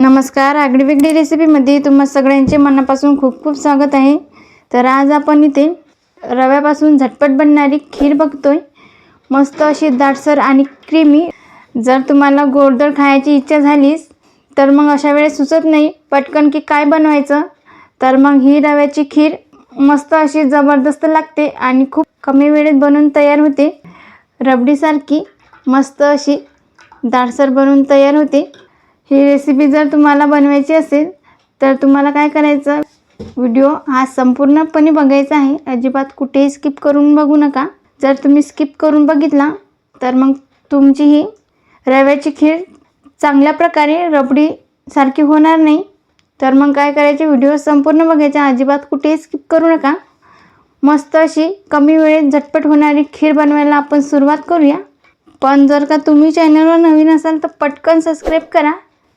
नमस्कार आगडी वेगळी रेसिपीमध्ये तुम्हा सगळ्यांचे मनापासून खूप खूप स्वागत आहे. तर आज आपण इथे रव्यापासून झटपट बनणारी खीर बघतोय. मस्त अशी दाटसर आणि क्रीमी. जर तुम्हाला गोडदळ खायची इच्छा झालीच तर मग अशा वेळेस सुचत नाही पटकन की काय बनवायचं. तर मग ही रव्याची खीर मस्त अशी जबरदस्त लागते आणि खूप कमी वेळेत बनवून तयार होते. रबडीसारखी मस्त अशी दाटसर बनवून तयार होते. ही रेसिपी जर तुम्हाला बनवायची असेल तर तुम्हाला काय करायचं? व्हिडिओ हा संपूर्णपणे बघायचा आहे. अजिबात कुठेही स्किप करून बघू नका. जर तुम्ही स्किप करून बघितला तर मग तुमची ही रव्याची खीर चांगल्या प्रकारे रबडीसारखी होणार नाही. तर मग काय करायचे? व्हिडिओ संपूर्ण बघायचा. अजिबात कुठेही स्किप करू नका. मस्त अशी कमी वेळेत झटपट होणारी खीर बनवायला आपण सुरुवात करूया. पण जर का तुम्ही चॅनलवर नवीन असाल तर पटकन सबस्क्राईब करा.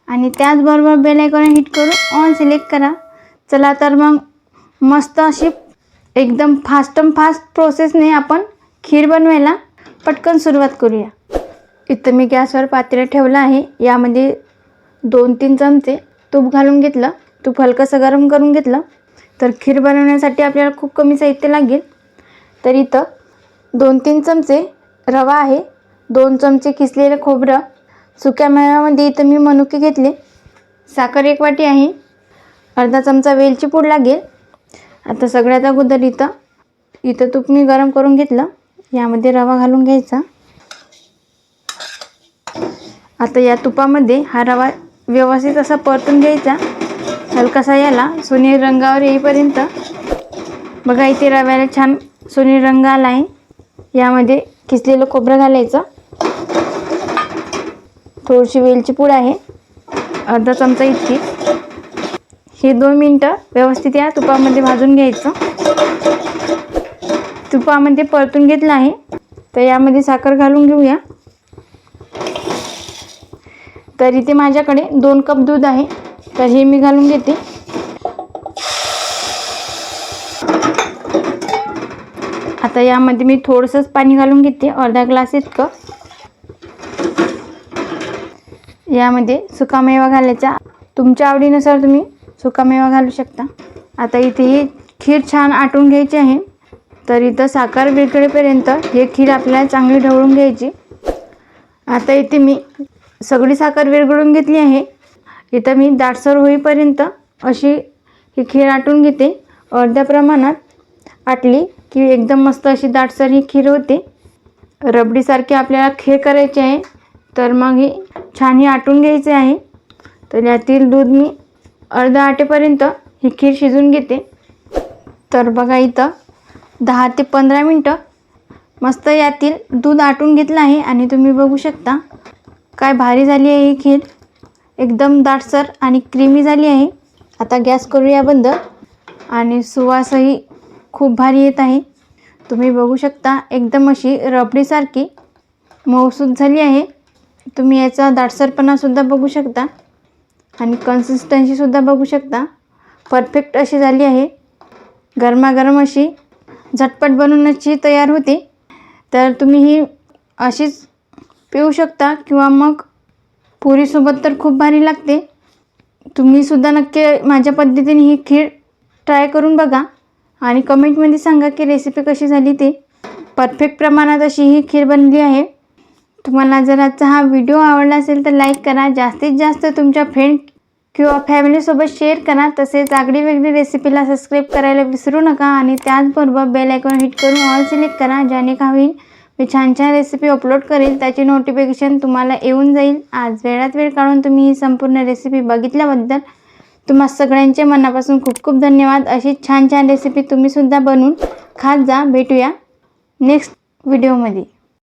आणि त्याचबरोबर बेल आयकॉन हिट करून ऑन सिलेक्ट करा. चला तर मग मस्त अशी एकदम फास्टम फास्ट प्रोसेसने आपण खीर बनवायला पटकन सुरुवात करूया. इथं मी गॅसवर पातेलं ठेवलं आहे. यामध्ये दोन तीन चमचे तूप घालून घेतलं. तूप हलकंसं गरम करून घेतलं. तर खीर बनवण्यासाठी आपल्याला खूप कमी साहित्य लागेल. तर इथं दोन तीन चमचे रवा आहे. दोन चमचे किसलेलं खोबरं. सुक्या मेव्यामध्ये इथं मी मनुके घेतले. साखर एक वाटी आहे. अर्धा चमचा वेलची पूड लागेल. आता सगळ्यात अगोदर इथं इथं तूप मी गरम करून घेतलं. यामध्ये रवा घालून घ्यायचा. आता या तुपामध्ये हा रवा व्यवस्थित असा परतून घ्यायचा. हलकासा याला सोनेरी रंगावर येईपर्यंत. बघा इथे रव्याला छान सोनेरी रंग आला आहे यामध्ये किसलेलं खोबरं घालायचं. थोडीशी वेलची पूड आहे. अर्धा चमचा इतकी. हे दोन मिनटं व्यवस्थित या तुपामध्ये भाजून घ्यायचं. तुपामध्ये परतून घेतलं आहे. तर यामध्ये साखर घालून घेऊया. तर इथे माझ्याकडे दोन कप दूध आहे. तर हे मी घालून घेते. आता यामध्ये मी थोडंसंच पाणी घालून घेते. अर्धा ग्लास इतकं. यामध्ये सुकामेवा घालायचा. तुमच्या आवडीनुसार तुम्ही सुकामेवा घालू शकता. आता इथे ही खीर छान आटून घ्यायची आहे. तर इथं साखर विरघळेपर्यंत हे खीर आपल्याला चांगली ढवळून घ्यायची. आता इथे मी सगळी साखर विरघळून घेतली आहे. इथं मी दाटसर होईपर्यंत अशी ही खीर आटून घेते. अर्ध्या प्रमाणात आटली की एकदम मस्त अशी दाटसर ही खीर होते. रबडीसारखी आपल्याला खीर करायची आहे. तर मग ही छान ही आटून घ्यायचे आहे. तर यातील दूध मी अर्धा आटेपर्यंत ही खीर शिजून घेते. तर बघा इथं दहा ते पंधरा मिनटं मस्त यातील दूध आटून घेतलं आहे आणि तुम्ही बघू शकता काय भारी झाली आहे ही खीर. एकदम दाटसर आणि क्रीमी झाली आहे. आता गॅस करूया बंद. आणि सुवासही खूप भारी येत आहे. तुम्ही बघू शकता एकदम अशी रबडीसारखी मौसूद झाली आहे. तुम्ही याचा दाटसरपणासुद्धा बघू शकता आणि कन्सिस्टन्सीसुद्धा बघू शकता. परफेक्ट अशी झाली आहे. गरमागरम अशी झटपट बनवण्याची तयार होते. तर तुम्ही ही अशीच पिऊ शकता किंवा मग पुरीसोबत तर खूप भारी लागते. तुम्हीसुद्धा नक्की माझ्या पद्धतीने ही खीर ट्राय करून बघा आणि कमेंटमध्ये सांगा की रेसिपी कशी झाली ते. परफेक्ट प्रमाणात अशी ही खीर बनली आहे. तुम्हाला जर आजचा हा व्हिडिओ आवडला असेल तर लाईक करा. जास्तीत जास्त तुमच्या फ्रेंड किंवा फॅमिलीसोबत शेअर करा. तसेच आगळी वेगळी रेसिपीला सबस्क्राईब करायला विसरू नका. आणि त्याचबरोबर बेल आयकॉन हिट करून ऑल सिलेक्ट करा. ज्याने का होईल मी छान छान रेसिपी अपलोड करेल. त्याची नोटिफिकेशन तुम्हाला येऊन जाईल. आज वेळात वेळ काढून तुम्ही ही संपूर्ण रेसिपी बघितल्याबद्दल तुम्हा सगळ्यांचे मनापासून खूप खूप धन्यवाद. अशी छान छान रेसिपी तुम्हीसुद्धा बनवून खात जा. भेटूया नेक्स्ट व्हिडिओमध्ये